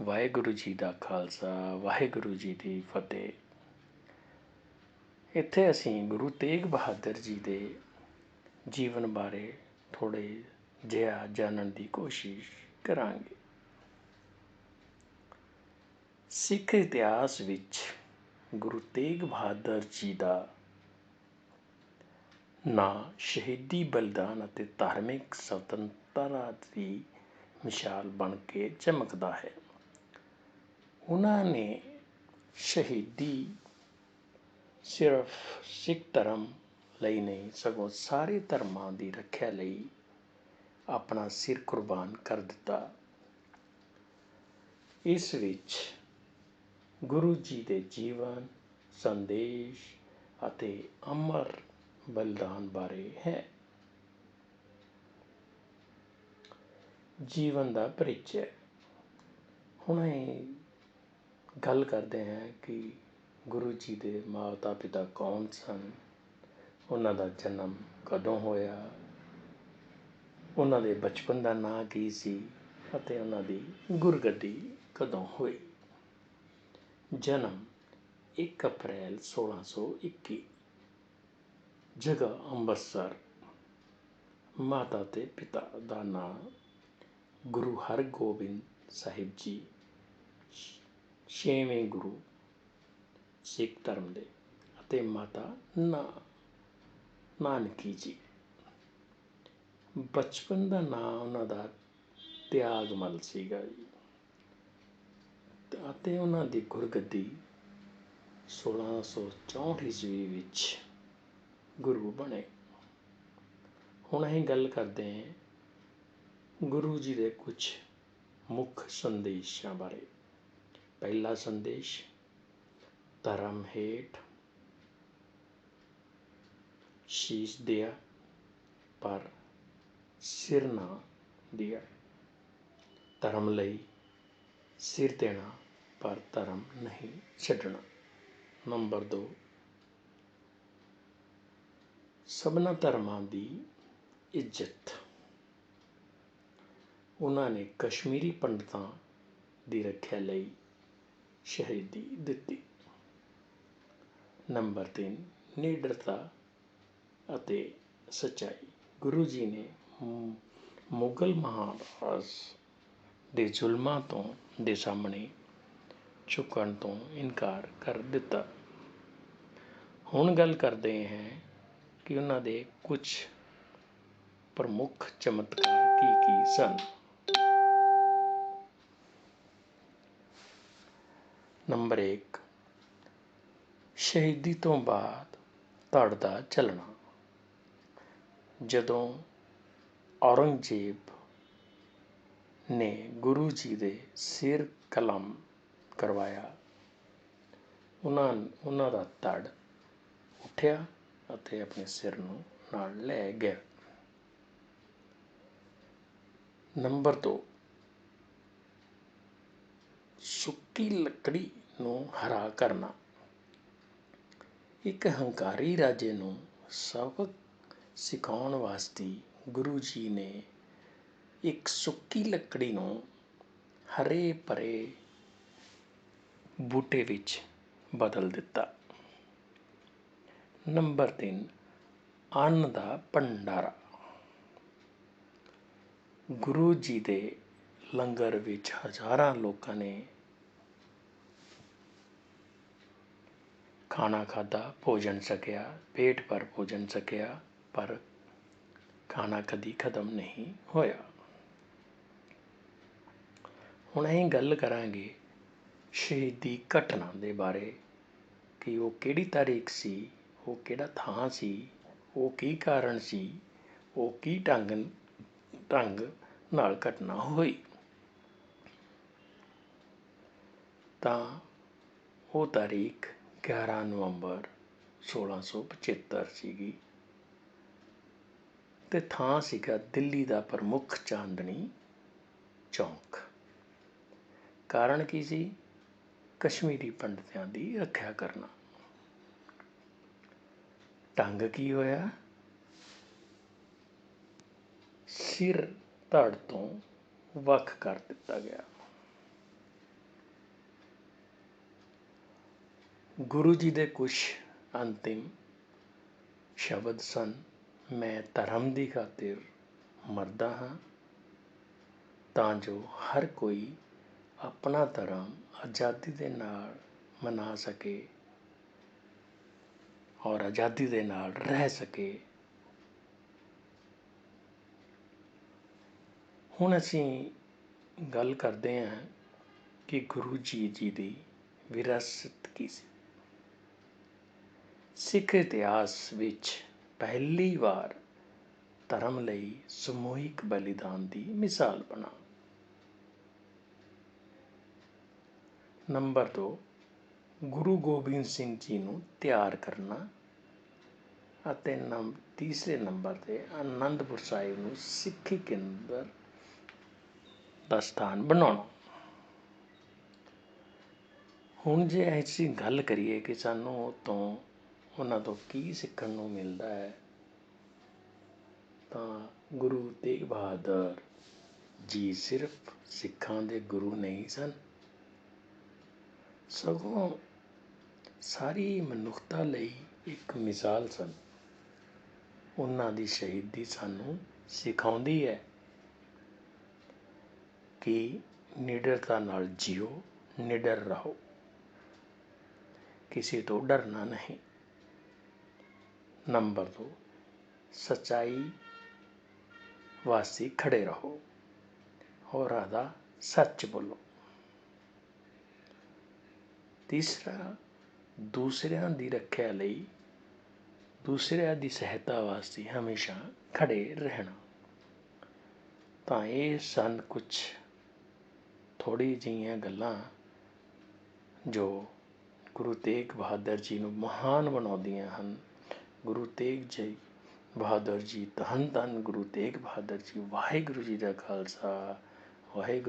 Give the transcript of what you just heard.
ਵਾਹਿਗੁਰੂ ਜੀ ਦਾ ਖਾਲਸਾ, ਵਾਹਿਗੁਰੂ ਜੀ ਦੀ ਫਤਿਹ। ਇੱਥੇ ਅਸੀਂ ਗੁਰੂ ਤੇਗ ਬਹਾਦਰ ਜੀ ਦੇ ਜੀਵਨ ਬਾਰੇ ਥੋੜੇ ਜਿਹਾ ਜਾਣਨ ਦੀ ਕੋਸ਼ਿਸ਼ ਕਰਾਂਗੇ। ਸਿੱਖ ਇਤਿਹਾਸ ਵਿੱਚ ਗੁਰੂ ਤੇਗ ਬਹਾਦਰ ਜੀ ਦਾ ਨਾਂ ਸ਼ਹੀਦੀ ਬਲਿਦਾਨ ਅਤੇ ਧਾਰਮਿਕ ਸੁਤੰਤਰਤਾ ਦੀ ਮਿਸਾਲ ਬਣ ਕੇ ਚਮਕਦਾ ਹੈ। ਉਹਨਾਂ ਨੇ ਸ਼ਹੀਦੀ ਸਿਰਫ ਸਿੱਖ ਧਰਮ ਲਈ ਨਹੀਂ, ਸਗੋਂ ਸਾਰੇ ਧਰਮਾਂ ਦੀ ਰੱਖਿਆ ਲਈ ਆਪਣਾ ਸਿਰ ਕੁਰਬਾਨ ਕਰ ਦਿੱਤਾ। ਇਸ ਵਿੱਚ ਗੁਰੂ ਜੀ ਦੇ ਜੀਵਨ, ਸੰਦੇਸ਼ ਅਤੇ ਅਮਰ ਬਲਿਦਾਨ ਬਾਰੇ ਹੈ। ਜੀਵਨ ਦਾ ਪਰਿਚੈ। ਹੁਣੇ ਗੱਲ ਕਰਦੇ ਹਾਂ ਕਿ ਗੁਰੂ ਜੀ ਦੇ ਮਾਤਾ ਪਿਤਾ ਕੌਣ ਸਨ? ਉਹਨਾਂ ਦਾ ਜਨਮ ਕਦੋਂ ਹੋਇਆ? ਉਹਨਾਂ ਦੇ ਬਚਪਨ ਦਾ ਨਾਂ ਕੀ ਸੀ ਅਤੇ ਉਹਨਾਂ ਦੀ ਗੁਰਗੱਦੀ ਕਦੋਂ ਹੋਈ? ਜਨਮ 1 ਅਪ੍ਰੈਲ 1621 ਜਗ੍ਹਾ ਅੰਮ੍ਰਿਤਸਰ। ਮਾਤਾ ਤੇ ਪਿਤਾ ਦਾ ਨਾਂ ਗੁਰੂ ਹਰਗੋਬਿੰਦ ਸਾਹਿਬ ਜੀ ਛੇਵੇਂ ਗੁਰੂ ਸਿੱਖ ਧਰਮ ਦੇ ਅਤੇ ਮਾਤਾ ਨਾ ਨਾਨਕੀ ਜੀ। ਬਚਪਨ ਦਾ ਨਾਂ ਉਹਨਾਂ ਦਾ ਤਿਆਗਮਲ ਸੀਗਾ ਜੀ। ਅਤੇ ਉਹਨਾਂ ਦੀ ਗੁਰਗੱਦੀ 1664 ਈਸਵੀ ਵਿੱਚ ਗੁਰੂ ਬਣੇ। ਹੁਣ ਅਸੀਂ ਗੱਲ ਕਰਦੇ ਹਾਂ ਗੁਰੂ ਜੀ ਦੇ ਕੁਝ ਮੁੱਖ ਸੰਦੇਸ਼ਾਂ ਬਾਰੇ। ਪਹਿਲਾ ਸੰਦੇਸ਼, ਧਰਮ ਹੇਠ ਸ਼ੀਸ਼ ਦਿਆ, ਪਰ ਸਿਰ ਨਾ ਦਿਆ। ਧਰਮ ਲਈ ਸਿਰ ਦੇਣਾ, ਪਰ ਧਰਮ ਨਹੀਂ ਛੱਡਣਾ। ਨੰਬਰ 2 ਸਭਨਾ ਧਰਮਾਂ ਦੀ ਇੱਜ਼ਤ। ਉਹਨਾਂ ਨੇ ਕਸ਼ਮੀਰੀ ਪੰਡਤਾਂ ਦੀ ਰੱਖਿਆ ਲਈ ਸ਼ਹੀਦੀ ਦਿੱਤੀ। ਨੰਬਰ 3 ਨਿਡਰਤਾ ਅਤੇ ਸਚਾਈ। ਗੁਰੂ ਜੀ ਨੇ ਮੁਗਲ ਮਹਾਰਾਜ ਦੇ ਜ਼ੁਲਮਾਂ ਤੋਂ ਦੇ ਸਾਹਮਣੇ ਝੁਕਣ ਤੋਂ ਇਨਕਾਰ ਕਰ ਦਿੱਤਾ। ਹੁਣ ਗੱਲ ਕਰਦੇ ਹਾਂ ਕਿ ਉਹਨਾਂ ਦੇ ਕੁਝ ਪ੍ਰਮੁੱਖ ਚਮਤਕਾਰ ਕੀ ਕੀ ਸਨ। ਨੰਬਰ 1 ਸ਼ਹੀਦੀ ਤੋਂ ਬਾਅਦ ਧੜ ਦਾ ਚੱਲਣਾ। ਜਦੋਂ ਔਰੰਗਜ਼ੇਬ ਨੇ ਗੁਰੂ ਜੀ ਦੇ ਸਿਰ ਕਲਮ ਕਰਵਾਇਆ, ਉਹਨਾਂ ਉਹਨਾਂ ਦਾ ਧੜ ਉੱਠਿਆ ਅਤੇ ਆਪਣੇ ਸਿਰ ਨੂੰ ਨਾਲ ਲੈ ਗਿਆ। ਨੰਬਰ 2 ਸੁੱਕੀ ਲੱਕੜੀ ਨੂੰ ਹਰਾ ਕਰਨਾ। ਇੱਕ ਹੰਕਾਰੀ ਰਾਜੇ ਨੂੰ ਸਬਕ ਸਿਖਾਉਣ ਵਾਸਤੇ ਗੁਰੂ ਜੀ ਨੇ ਇੱਕ ਸੁੱਕੀ ਲੱਕੜੀ ਨੂੰ ਹਰੇ ਭਰੇ ਬੂਟੇ ਵਿੱਚ ਬਦਲ ਦਿੱਤਾ। ਨੰਬਰ 3 ਅੰਨ ਦਾ ਭੰਡਾਰਾ। ਗੁਰੂ ਜੀ ਦੇ ਲੰਗਰ ਵਿੱਚ ਹਜ਼ਾਰਾਂ ਲੋਕਾਂ ਨੇ ਖਾਣਾ ਖਾਧਾ, ਭੋਜਨ ਸਕਿਆ, ਪੇਟ ਭਰ ਭੋਜਨ ਸਕਿਆ, ਪਰ ਖਾਣਾ ਕਦੀ ਖਤਮ ਨਹੀਂ ਹੋਇਆ। ਹੁਣ ਅਸੀਂ ਗੱਲ ਕਰਾਂਗੇ ਸ਼ਹੀਦੀ ਘਟਨਾ ਦੇ ਬਾਰੇ, ਕਿ ਉਹ ਕਿਹੜੀ ਤਾਰੀਖ ਸੀ, ਉਹ ਕਿਹੜਾ ਥਾਂ ਸੀ, ਉਹ ਕੀ ਕਾਰਨ ਸੀ, ਉਹ ਕੀ ਢੰਗ ਢੰਗ ਨਾਲ ਘਟਨਾ ਹੋਈ। ਤਾਂ ਉਹ ਤਾਰੀਖ 11 ਨਵੰਬਰ 1675 ਸੀਗੀ। ਅਤੇ ਥਾਂ ਸੀਗਾ ਦਿੱਲੀ ਦਾ ਪ੍ਰਮੁੱਖ ਚਾਂਦਨੀ ਚੌਂਕ। ਕਾਰਨ ਕੀ ਸੀ? ਕਸ਼ਮੀਰੀ ਪੰਡਤਾਂ ਦੀ ਰੱਖਿਆ ਕਰਨਾ। ਢੰਗ ਕੀ ਹੋਇਆ? ਸਿਰ ਧੜ ਤੋਂ ਵੱਖ ਕਰ ਦਿੱਤਾ ਗਿਆ। ਗੁਰੂ ਜੀ ਦੇ ਕੁਛ ਅੰਤਿਮ ਸ਼ਬਦ ਸਨ। ਮੈਂ ਧਰਮ ਦੀ ਖਾਤਰ ਮਰਦਾ ਹਾਂ, ਤਾਂ ਜੋ ਹਰ ਕੋਈ ਆਪਣਾ ਧਰਮ ਆਜ਼ਾਦੀ ਦੇ ਨਾਲ ਮਨਾ ਸਕੇ ਔਰ ਆਜ਼ਾਦੀ ਦੇ ਨਾਲ ਰਹਿ ਸਕੇ। ਹੁਣ ਅਸੀਂ ਗੱਲ ਕਰਦੇ ਹਾਂ ਕਿ ਗੁਰੂ ਜੀ ਜੀ ਦੀ ਵਿਰਾਸਤ ਕੀ ਸੀ? ਸਿੱਖ ਇਤਿਹਾਸ ਵਿੱਚ ਪਹਿਲੀ ਵਾਰ ਧਰਮ ਲਈ ਸਮੂਹਿਕ ਬਲੀਦਾਨ ਦੀ ਮਿਸਾਲ ਬਣਾ। ਨੰਬਰ 2 ਗੁਰੂ ਗੋਬਿੰਦ ਸਿੰਘ ਜੀ ਨੂੰ ਤਿਆਰ ਕਰਨਾ ਅਤੇ ਨੰਬ, ਤੀਸਰੇ ਨੰਬਰ ਤੇ ਆਨੰਦਪੁਰ ਸਾਹਿਬ ਨੂੰ ਸਿੱਖੀ ਕੇਂਦਰ ਦਾ ਸਥਾਨ ਬਣਾਉਣਾ। ਹੁਣ ਜੇ ਅਸੀਂ ਗੱਲ ਕਰੀਏ ਕਿ ਸਾਨੂੰ ਤੋਂ ਉਹਨਾਂ ਤੋਂ ਕੀ ਸਿੱਖਣ ਨੂੰ ਮਿਲਦਾ ਹੈ, ਤਾਂ ਗੁਰੂ ਤੇਗ ਬਹਾਦਰ ਜੀ ਸਿਰਫ ਸਿੱਖਾਂ ਦੇ ਗੁਰੂ ਨਹੀਂ ਸਨ। ਸਗੋਂ ਸਾਰੀ ਮਨੁੱਖਤਾ ਲਈ ਇੱਕ ਮਿਸਾਲ ਸਨ। ਉਹਨਾਂ ਦੀ ਸ਼ਹੀਦੀ ਸਾਨੂੰ ਸਿਖਾਉਂਦੀ ਹੈ ਕਿ ਨਿਡਰਤਾ ਨਾਲ ਜਿਓ, ਨਿਡਰ ਰਹੋ। ਕਿਸੇ ਤੋਂ ਡਰਨਾ ਨਹੀਂ। ਨੰਬਰ ਦੋ, ਸੱਚਾਈ ਵਾਸਤੇ ਖੜੇ ਰਹੋ। ਹੋਰਾਂ ਦਾ ਸੱਚ ਬੋਲੋ। ਤੀਸਰਾ, ਦੂਸਰਿਆਂ ਦੀ ਰੱਖਿਆ ਲਈ ਦੂਸਰਿਆਂ ਦੀ ਸਹਾਇਤਾ ਵਾਸਤੇ ਹਮੇਸ਼ਾ ਖੜੇ ਰਹਿਣਾ। ਤਾਂ ਇਹ ਸਨ ਕੁਝ ਥੋੜੀ ਜਿਹੀਆਂ ਗੱਲਾਂ ਜੋ ਗੁਰੂ ਤੇਗ ਬਹਾਦਰ ਜੀ ਨੂੰ ਮਹਾਨ ਬਣਾਉਂਦੀਆਂ ਹਨ। ਗੁਰੂ ਤੇਗ ਜੀ ਬਹਾਦਰ ਜੀ, ਧੰਨ ਧੰਨ ਗੁਰੂ ਤੇਗ ਬਹਾਦਰ ਜੀ, ਵਾਹਿਗੁਰੂ ਜੀ ਦਾ ਖਾਲਸਾ, ਵਾਹਿਗੁਰੂ